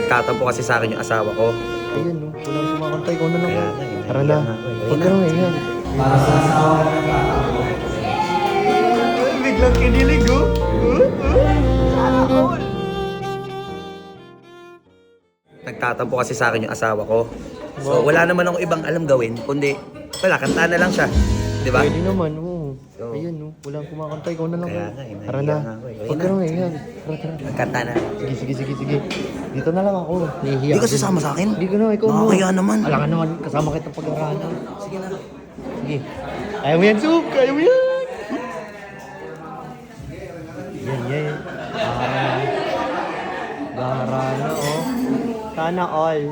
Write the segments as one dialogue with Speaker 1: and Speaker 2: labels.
Speaker 1: Nagtatampo kasi sa akin yung asawa ko.
Speaker 2: Ayan, no. Walang kumakanta. Ikaw na lang.
Speaker 1: Kaya nga, eh.
Speaker 2: Tara na.
Speaker 1: Nga, eh.
Speaker 2: Huwag ka nang ayan.
Speaker 1: Para sa asawa ko nagtatampo.
Speaker 2: Biglang kinilig, oh. Sana all.
Speaker 1: Nagtatampo kasi sa akin yung asawa ko. So wala naman akong ibang alam gawin, kundi wala, kantaan na lang siya. Di ba?
Speaker 2: Pwede naman, oo.
Speaker 1: So,
Speaker 2: Ayan, no. Walang kumakanta. Ikaw na lang.
Speaker 1: Kaya nga, eh.
Speaker 2: Tara na.
Speaker 1: Nga eh.
Speaker 2: Huwag ka nang ayan. Tara, tara.
Speaker 1: Nagkanta na.
Speaker 2: Sige, sige, sige, sige. Dito na lang ako. Nahihiya.
Speaker 1: Hindi ka sasama sa akin?
Speaker 2: Hindi ka na, ikaw mo.
Speaker 1: Nakakaya naman.
Speaker 2: Wala ka naman, kasama kita pag-aralan.
Speaker 1: Sige na.
Speaker 2: Sige. Kaya mo yan, Sob! Kaya mo yan! Yan, yan. Ah, gara na, oh. Sana all.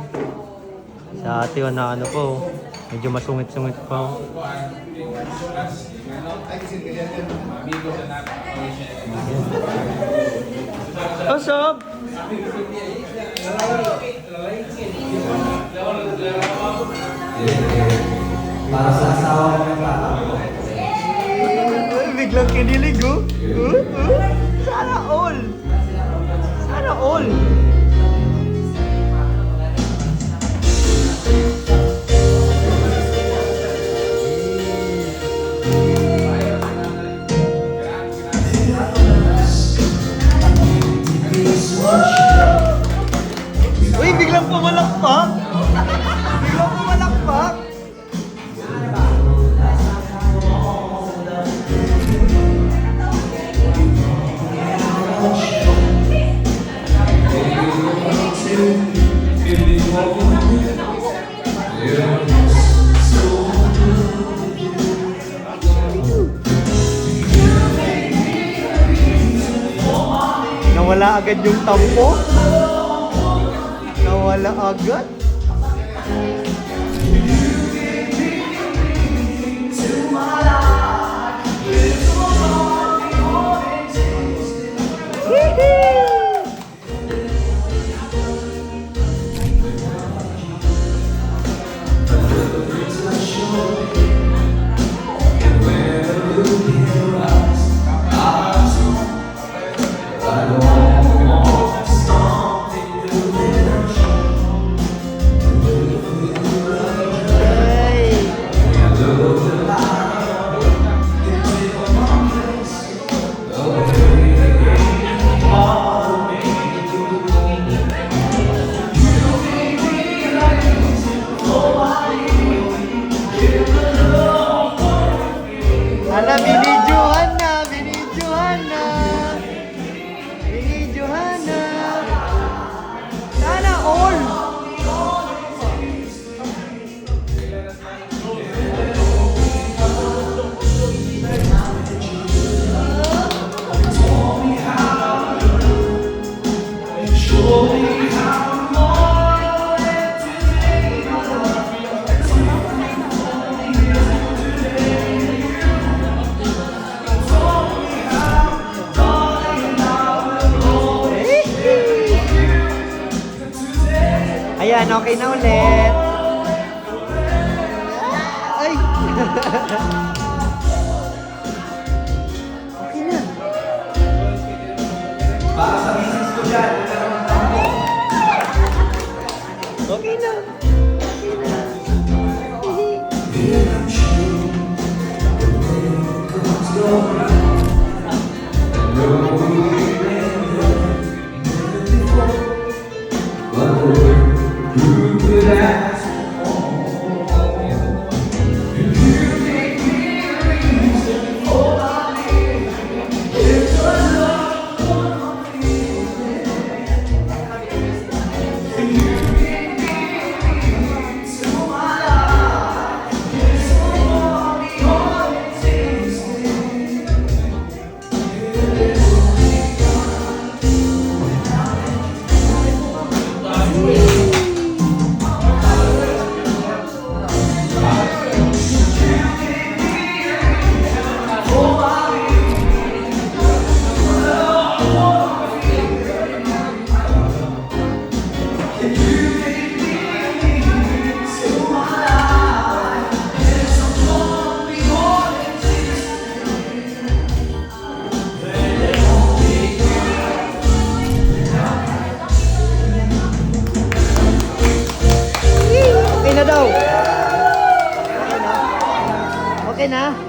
Speaker 2: Sa ate, na ano po. Medyo masungit-sungit pa. oh. Yan.
Speaker 1: Para sa asawa ko nagtatampo.
Speaker 2: Biglang kinilig, oh. Sana all. Sana all. Nawala agad yung tampo. Nawala agad. Ayan, okay na ulit. Okay na daw. Okay na?